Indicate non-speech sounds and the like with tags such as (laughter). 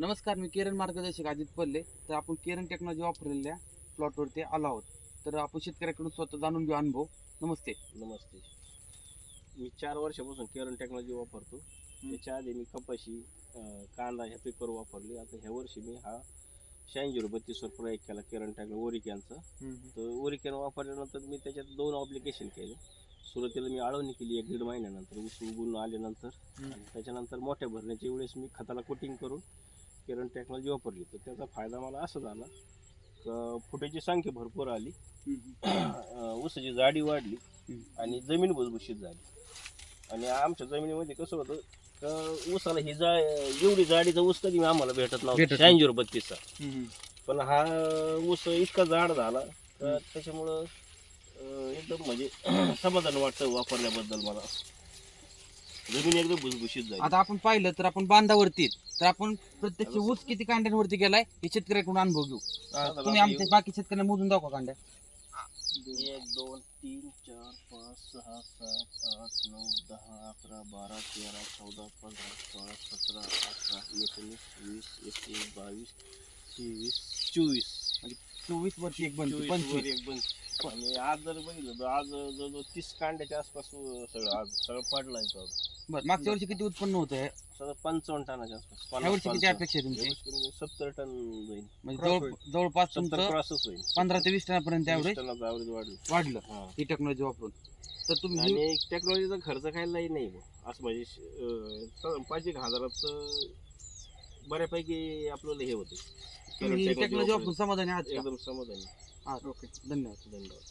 नमस्कार मी किरण मार्गदर्शक अजित पल्ले. तर आपण किरण टेक्नॉलॉजी वापरलेल्या प्लॉटवरती आलो आहोत. तर आपण शेतकऱ्याकडून स्वतः जाणून घेऊ अनुभव. नमस्ते. नमस्ते. मी चार वर्षापासून केरन टेक्नॉलॉजी वापरतो. त्याच्या आधी मी कपाशी अं, कांदा ह्या पिकावर वापरली. आता ह्या वर्षी मी हा शहाऐंशी रुपये तीसवर प्रयोग केला केरन टेक्नॉलॉजी ओरिकॅनचा तर ओरिकॅन वापरल्यानंतर मी त्याच्यात दोन ऑब्लिकेशन केले. सुरुवातीला मी आळवणी केली एक दीड महिन्यानंतर. ऊस उगून आल्यानंतर. आणि त्याच्यानंतर मोठ्या भरण्याच्या वेळेस मी खताला कोटिंग करून केरन टेक्नॉलॉजी वापरली तर त्याचा फायदा मला असा झाला का फुटाची संख्या भरपूर आली. ऊसाची जाडी वाढली. आणि जमीन भुसभुशीत झाली. आणि आमच्या जमिनीमध्ये कसं होतं का ऊसाला ही जा एवढी जाडीचा ऊस कधी आम्हाला भेटत नव्हता शहाऐंशी रुपये बत्तीसचा पण हा ऊस इतका जाड झाला तर त्याच्यामुळं एकदम म्हणजे (clears throat) समाधान वाटतं वापरल्याबद्दल मला. जमीन एकदम भुसभुशीत झाली. आता आपण पाहिलं तर आपण बांधावरती आहेत. तर आपण प्रत्यक्ष ऊस किती कांड्यांवरती गेलाय हे शेतकऱ्याकडून अनुभव घेऊ. तुम्ही आपली आमच्या बाकी शेतकऱ्यांना मोजून दाखवा कांड्या. एक दोन तीन चार पाच सहा सात आठ नऊ दहा अकरा बारा तेरा चौदा पंधरा सोळा सतरा अठरा एकोणीस वीस एकवीस बावीस तेवीस चोवीस. चोवीस वरती एक बनते चोवीस वर पंचवीस एक बंद आणि आज जर बघितलं तर आज जवळजवळ तीस कांड्याच्या आसपास सगळं आज सगळं पडलाय तो. बरं मागच्या वर्षी किती उत्पन्न होतं? सगळं पंचावन्न टनाच्या आसपास. ह्या वर्षी किती. अपेक्षा आहे तुमची? कमी सत्तर टन होईल. म्हणजे जवळपास सत्तर तुमचं क्रॉसच होईल. पंधरा ते वीस टनापर्यंत वीस ॲव्हरेज टनाचं ॲव्हरेज वाढलं. वाढलं. हा. ही टेक्नॉलॉजी वापरून. तर तुम्ही ही- आणि टेक्नॉलॉजीचा खर्च काहीलाही नाही. असं म्हणजे अं, साधारण पाच एक हजारात बऱ्यापैकी आपल्याला हे होते. तुम्ही टेक्नॉलॉजी वापरून समाधानी आहात का? एकदम समाधानी. हा ओके. धन्यवाद. धन्यवाद.